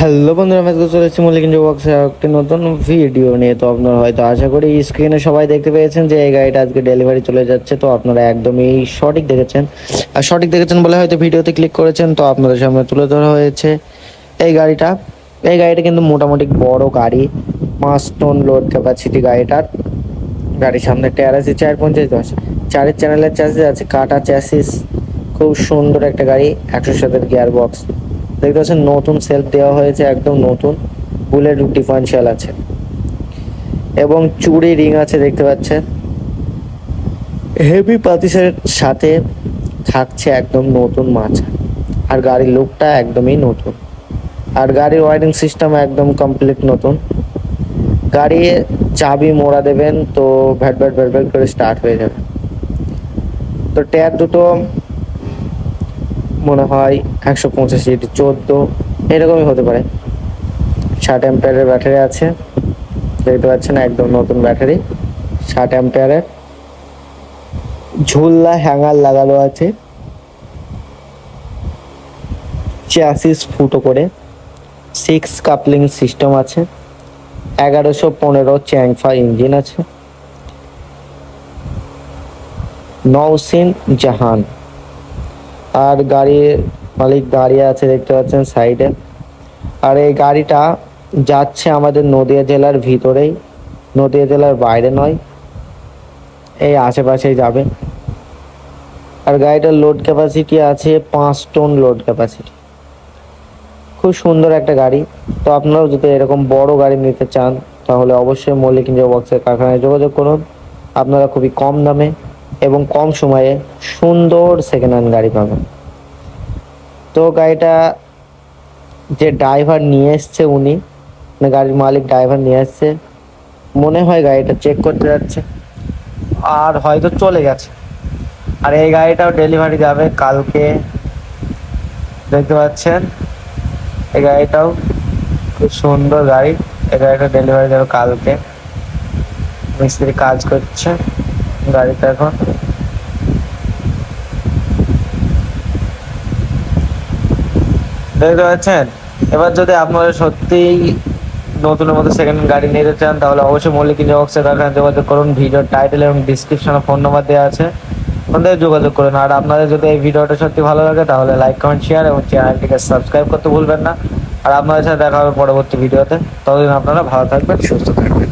Hello বন্ধুরা, আমি চলে এসেছি মল্লিক ইঞ্জো বক্সে একটি নতুন ভিডিও নিয়ে। তো আপনারা হয়তো আশা করি স্ক্রিনে সবাই দেখতে পেয়েছেন যে এই গাড়িটা আজকে ডেলিভারি চলে যাচ্ছে। তো আপনারা একদমই সঠিক দেখেছেন। আর সঠিক দেখেছেন বলে হয়তো ভিডিওতে ক্লিক করেছেন। তো আপনাদের সামনে তুলে ধরা হয়েছে এই গাড়িটা। এই গাড়িটা কিন্তু মোটামুটি বড় গাড়ি, পাঁচ টন লোড ক্যাপাসিটি গাড়িটার। গাড়ির সামনে টায়ার আছে চার পঞ্চাশ দশ। চারের চ্যানেলের চ্যাসিস আছে, কাটা চ্যাসিস খুব সুন্দর একটা গাড়ি, একশো সাতের গিয়ার বক্স দেখতে পাচ্ছেন, নতুন সেলফ দেওয়া হয়েছে, একদম নতুন। বুলেট ডিফারেন্সিয়াল আছে। এবং চুড়ি রিং আছে, দেখতে পাচ্ছেন। হেভি পাতিসের সাথে থাকছে একদম নতুন মাছা আর গাড়ির লুকটা একদমই নতুন। আর গাড়ির ওয়ারিং সিস্টেম একদম কমপ্লিট নতুন। গাড়ি চাবি মোড়া দেবেন, তো ভ্যাট ভ্যাট ভ্যাট ভ্যাট করে স্টার্ট হয়ে যাবে। তো ট্যাব দুটো মনে হয় একশো পঁচাশি এটি চোদ্দ, এরকমই হতে পারে। ষাট অ্যাম্পিয়ারের ব্যাটারি আছে, দেখতে পাচ্ছেন একদম নতুন ব্যাটারি। ষাট অ্যাম্পিয়ারের ঝুল্লা হ্যাঙ্গার লাগানো আছে। চ্যাসিস ফুটো করে, সিক্স কাপলিং সিস্টেম আছে। এগারোশো পনেরো চ্যাংফা ইঞ্জিন আছে। নওসিন জাহান। আর গাড়ির মালিক দাঁড়িয়ে আছে দেখতে পাচ্ছেন সাইডে। আর এই গাড়িটা যাচ্ছে আমাদের নদিয়া জেলার ভিতরেই। নদিয়া জেলার বাইরে নয়, এই আশেপাশেই যাবে। আর গাড়িটার লোড ক্যাপাসিটি আছে পাঁচ টন লোড ক্যাপাসিটি খুব সুন্দর একটা গাড়ি। তো আপনারাও যদি এরকম বড় গাড়ি নিতে চান, তাহলে অবশ্যই মল্লিক ইন্ডিয়া বক্সের কারখানায় যোগাযোগ করুন। আপনারা খুবই কম দামে এবং কম সময়ে সুন্দর সেকেন্ড হ্যান্ড গাড়ি পাবেন। তো গাড়িটা যে ড্রাইভার নিয়ে এসছে উনি মানে গাড়ির মালিক ড্রাইভার নিয়ে এসছে, মনে হয় গাড়িটা চেক করতে যাচ্ছে। আর হয়তো চলে গেছে। আর এই গাড়িটাও ডেলিভারি যাবে কালকে। দেখতে পাচ্ছেন, এই গাড়িটাও খুব সুন্দর গাড়ি। এই গাড়িটা ডেলিভারি যাবে কালকে। মিস্ত্রি কাজ করছে। গাড়িটা এখন। দেখতে পাচ্ছেন? এবার যদি আপনারা সত্যিই নতুনের মতো সেকেন্ড গাড়ি নিতে চান, তাহলে অবশ্যই মল্লিক ইঞ্জক্সের কারখানে যোগাযোগ করুন। ভিডিওর টাইটেল এবং ডিসক্রিপশনে ফোন নাম্বার দেওয়া আছে। ওখানে যোগাযোগ করুন। আর আপনাদের যদি এই ভিডিওটা সত্যি ভালো লাগে, তাহলে লাইক কমেন্ট শেয়ার এবং চ্যানেলটিকে সাবস্ক্রাইব করতে ভুলবেন না। আর আপনাদের সাথে দেখা হবে পরবর্তী ভিডিওতে। ততদিন আপনারা ভালো থাকবেন, সুস্থ থাকবেন।